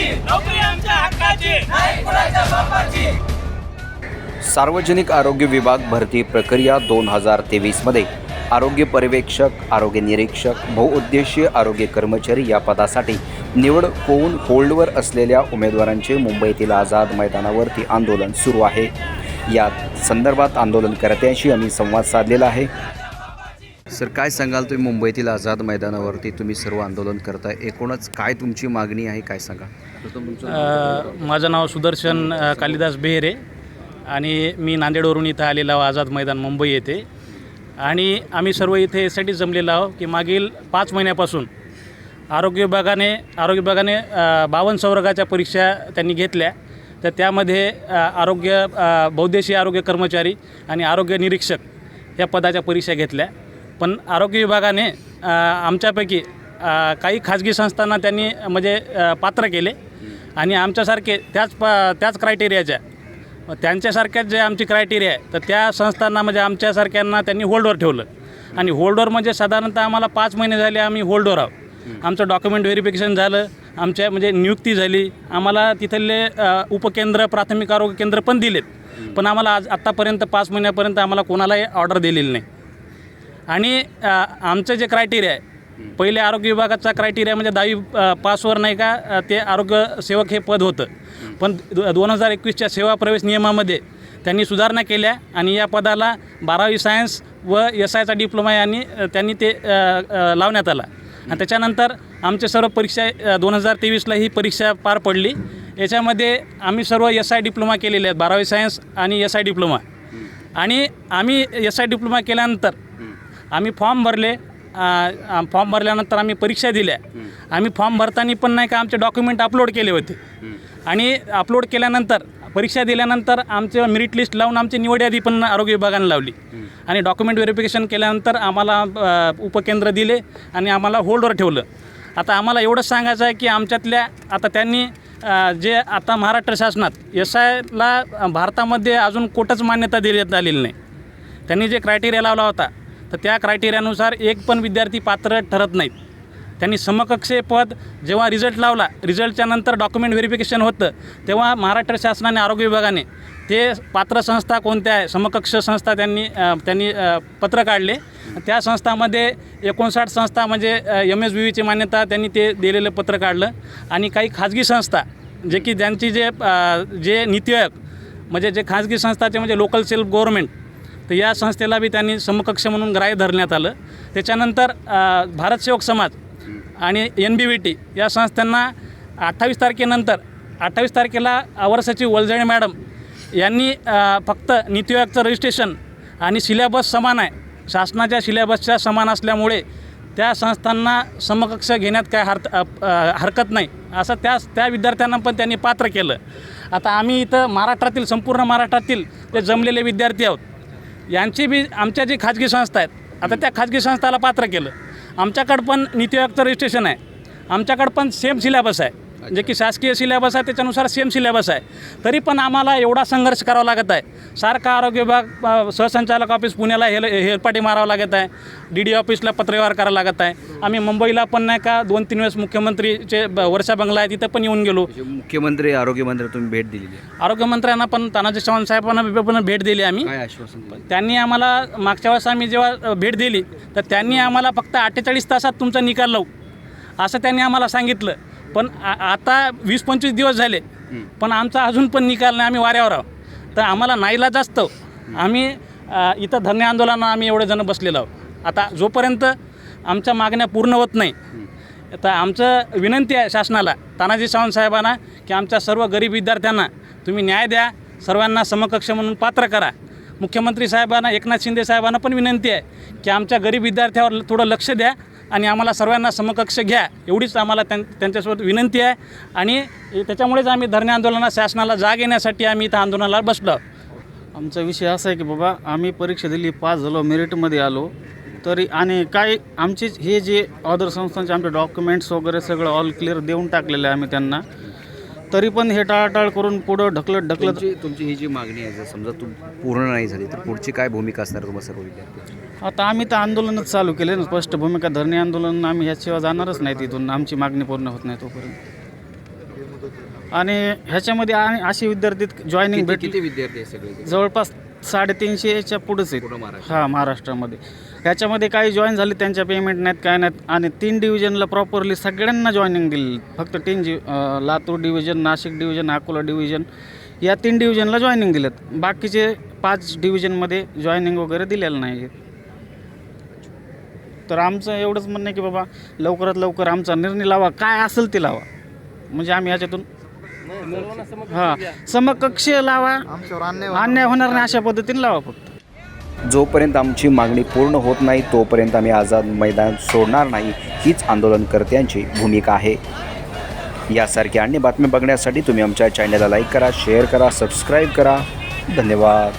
नोकरी आमच्या हक्काची. नाही कुणाच्या बापाची सार्वजनिक आरोग्य विभाग भरती प्रक्रिया दोन हजार तेवीसमध्ये आरोग्य पर्यवेक्षक आरोग्य निरीक्षक बहुउद्देशीय आरोग्य कर्मचारी या पदासाठी निवड होऊन होल्डवर असलेल्या उमेदवारांचे मुंबईतील आझाद मैदानावरती आंदोलन सुरू आहे. या संदर्भात आंदोलनकर्त्यांशी आम्ही संवाद साधलेला आहे. सर काय सांगाल तुम्ही मुंबईतील आझाद मैदानावरती तुम्ही सर्व आंदोलन करताय? एकूणच काय तुमची मागणी आहे काय सांगा? माझं नाव सुदर्शन कालिदास बेहरे आणि मी नांदेडवरून इथं आलेलो आहो आझाद मैदान मुंबई येथे. आणि आम्ही सर्व इथे यासाठी जमलेलो आहो की मागील पाच महिन्यापासून आरोग्य विभागाने आरोग्य विभागाने बावन्न संवर्गाच्या परीक्षा त्यांनी घेतल्या. तर त्यामध्ये आरोग्य बहुद्देशीय आरोग्य कर्मचारी आणि आरोग्य निरीक्षक या पदाच्या परीक्षा घेतल्या. पण आरोग्य विभागाने आमच्यापैकी काही खाजगी संस्थांना त्यांनी म्हणजे पात्र केले. आणि आमच्यासारखे त्याच प त्याच क्रायटेरियाच्या त्यांच्यासारख्याच जे आमची क्रायटेरिया आहे तर त्या संस्थांना म्हणजे आमच्यासारख्यांना त्यांनी होल्डवर ठेवलं. आणि होल्डवर म्हणजे साधारणतः आम्हाला पाच महिने झाले आम्ही होल्डवर आहोत. आमचं डॉक्युमेंट व्हेरिफिकेशन झालं आमच्या म्हणजे नियुक्ती झाली. आम्हाला तिथले उपकेंद्र प्राथमिक आरोग्य केंद्र पण दिलेत. पण आम्हाला आज आत्तापर्यंत पाच महिन्यापर्यंत आम्हाला कोणालाही ऑर्डर दिलेली नाही. आणि आमचं जे क्रायटेरिया आहे पहिले आरोग्य विभागाचा क्रायटेरिया म्हणजे दहावी पासवर नाही का ते आरोग्य सेवक हे पद होतं. पण दोन हजार एकवीसच्या सेवा प्रवेश नियमामध्ये त्यांनी सुधारणा केल्या आणि या पदाला बारावी सायन्स व एस आयचा डिप्लोमा यांनी त्यांनी ते लावण्यात आला. आणि त्याच्यानंतर आमचे सर्व परीक्षा दोन हजार तेवीसला ही परीक्षा पार पडली. याच्यामध्ये आम्ही सर्व एस आय डिप्लोमा केलेले आहेत बारावी सायन्स आणि एस आय डिप्लोमा आणि आम्ही एस आय डिप्लोमा केल्यानंतर आम्ही फॉर्म भरले फॉर्म भरल्यानंतर आम्ही परीक्षा दिल्या. आम्ही फॉर्म भरताना पण नाही का आमचे डॉक्युमेंट अपलोड केले होते. आणि अपलोड केल्यानंतर परीक्षा दिल्यानंतर आमचे मेरिट लिस्ट लावून आमची निवड यादी पण आरोग्य विभागाने लावली. आणि डॉक्युमेंट व्हेरिफिकेशन केल्यानंतर आम्हाला उपकेंद्र दिले आणि आम्हाला होल्डवर ठेवलं. आता आम्हाला एवढंच सांगायचं आहे की आमच्यातल्या आता त्यांनी जे आता महाराष्ट्र शासनात एस आयला भारतामध्ये अजून कुठंच मान्यता देण्यात आलेली नाही. त्यांनी जे क्रायटेरिया लावला होता तर त्या क्रायटेरियानुसार एक पण विद्यार्थी पात्र ठरत नाहीत. त्यांनी समकक्ष पद जेव्हा रिझल्ट लावला रिझल्टच्या नंतर डॉक्युमेंट व्हेरिफिकेशन होतं तेव्हा महाराष्ट्र शासनाने आरोग्य विभागाने ते पात्र संस्था कोणत्या आहे समकक्ष संस्था त्यांनी त्यांनी पत्र काढले. त्या संस्थामध्ये एकोणसाठ संस्था म्हणजे एम एस बी व्हीची मान्यता त्यांनी ते दिलेलं पत्र काढलं. आणि काही खाजगी संस्था जे की ज्यांची जे जे नीती आयोग म्हणजे जे खाजगी संस्थाचे म्हणजे लोकल सेल्फ गव्हर्मेंट तर या संस्थेला बी त्यांनी समकक्ष म्हणून ग्राह्य धरण्यात आलं. त्याच्यानंतर भारत सेवक समाज आणि एन बी व्ही टी या संस्थांना अठ्ठावीस तारखेनंतर अठ्ठावीस तारखेला अवर सचिव वलजणे मॅडम यांनी फक्त नीती आयोगचं रजिस्ट्रेशन आणि सिलेबस समान आहे. शासनाच्या सिलेबसच्या समान असल्यामुळे त्या संस्थांना समकक्ष घेण्यात काय हर हरकत नाही असं त्या त्या विद्यार्थ्यांना पण त्यांनी पात्र केलं. आता आम्ही इथं महाराष्ट्रातील संपूर्ण महाराष्ट्रातील ते जमलेले विद्यार्थी आहोत यांची बी आमच्या जी खाजगी संस्था आहेत आता त्या खाजगी संस्थाला पात्र केलं. आमच्याकडं पण नीती आयोगचं रजिस्ट्रेशन आहे. आमच्याकडं पण सेम सिलेबस आहे. जे की शासकीय सिलेबस आहे त्याच्यानुसार सेम सिलेबस आहे. तरी पण आम्हाला एवढा संघर्ष करावा लागत आहे. सारखा आरोग्य विभाग सहसंचालक ऑफिस पुण्याला हेल हेलपाटी मारावं लागत आहे. डी डी ऑफिसला पत्रव्यवहार करावं लागत आहे. आम्ही मुंबईला पण नाही का दोन तीन वेळेस मुख्यमंत्रीचे वर्षा बंगला आहे तिथं पण येऊन गेलो. म्हणजे मुख्यमंत्री आरोग्यमंत्री तुम्ही भेट आहे. आरोग्यमंत्र्यांना पण तानाजी चव्हाण साहेबांना पण भेट दिली आम्ही. काय आश्वासन दिलं? त्यांनी आम्हाला मागच्या वेळेस आम्ही जेव्हा भेट दिली तर त्यांनी आम्हाला फक्त अठ्ठेचाळीस तासात तुमचा निकाल लावू असं त्यांनी आम्हाला सांगितलं. पण आता वीस पंचवीस दिवस झाले पण आमचा अजून पण निकाल नाही आम्ही वाऱ्यावर आहोत. तर आम्हाला नाईलाज असतो आम्ही इथं धरणे आंदोलनात आम्ही एवढे जण बसलेलो आहोत. आता जोपर्यंत आमच्या मागण्या पूर्ण होत नाही तर आमचं विनंती आहे शासनाला तानाजी सावंत साहेबांना की आमच्या सर्व गरीब विद्यार्थ्यांना तुम्ही न्याय द्या सर्वांना समकक्ष म्हणून पात्र करा. मुख्यमंत्री साहेबांना एकनाथ शिंदे साहेबांना पण विनंती आहे की आमच्या गरीब विद्यार्थ्यावर थोडं लक्ष द्या आणि आम्हाला सर्वांना समकक्ष घ्या एवढीच आम्हाला त्यां त्यांच्यासोबत विनंती आहे. आणि त्याच्यामुळेच आम्ही धरणे आंदोलनात शासनाला जाग येण्यासाठी आम्ही इथं आंदोलनाला बसलो. आमचा विषय असा आहे की बाबा आम्ही परीक्षा दिली पास झालो मेरिटमध्ये आलो तरी आणि काय आमचे हे जे अदर संस्थांचे आमचे डॉक्युमेंट्स वगैरे सगळं ऑल क्लिअर देऊन टाकलेलं आहे आम्ही त्यांना. तरी पण हे टाळाटाळ करून पुढं ढकलत ढकलत तुमची तुमची ही जी मागणी आहे जर समजा तू पूर्ण नाही झाली तर पुढची काय भूमिका असणार तुम्हाला सर्व विद्यार्थी आता आम्ही तर आंदोलनच चालू केले ना. स्पष्ट भूमिका धरणे आंदोलन आम्ही ह्याशिवाय जाणारच नाही तिथून आमची मागणी पूर्ण होत नाही तोपर्यंत. आणि ह्याच्यामध्ये आणि असे विद्यार्थी जॉईनिंग भेटली. किती विद्यार्थी आहे सगळे? जवळपास साडेतीनशेच्या पुढेच आहेत. हां महाराष्ट्रामध्ये. ह्याच्यामध्ये काही जॉईन झाले त्यांच्या पेमेंट नाहीत काय नाहीत. आणि तीन डिव्हिजनला प्रॉपरली सगळ्यांना जॉईनिंग दिली. फक्त तीन जी Latur division Nashik division Akola division या तीन डिव्हिजनला जॉईनिंग दिलेत. बाकीचे पाच डिव्हिजनमध्ये जॉईनिंग वगैरे दिलेलं नाही आहे तर आमचं एवढंच म्हणणं आहे की बाबा लवकरात लवकर आमचा निर्णय लावा. काय असेल ते लावा. म्हणजे आम्ही ह्याच्यातून हां समकक्ष लावा. अन्याय होणार नाही. अशा पद्धतीने लावा फक्त. जोपर्यंत आमची मागणी पूर्ण होत नाही तोपर्यंत आम्ही आझाद मैदान सोडणार नाही. हीच आंदोलनकर्त्यांची भूमिका आहे. यासारख्या अन्य बातम्या बघण्यासाठी तुम्ही आमच्या चॅनलला लाईक करा शेअर करा सबस्क्राईब करा. धन्यवाद.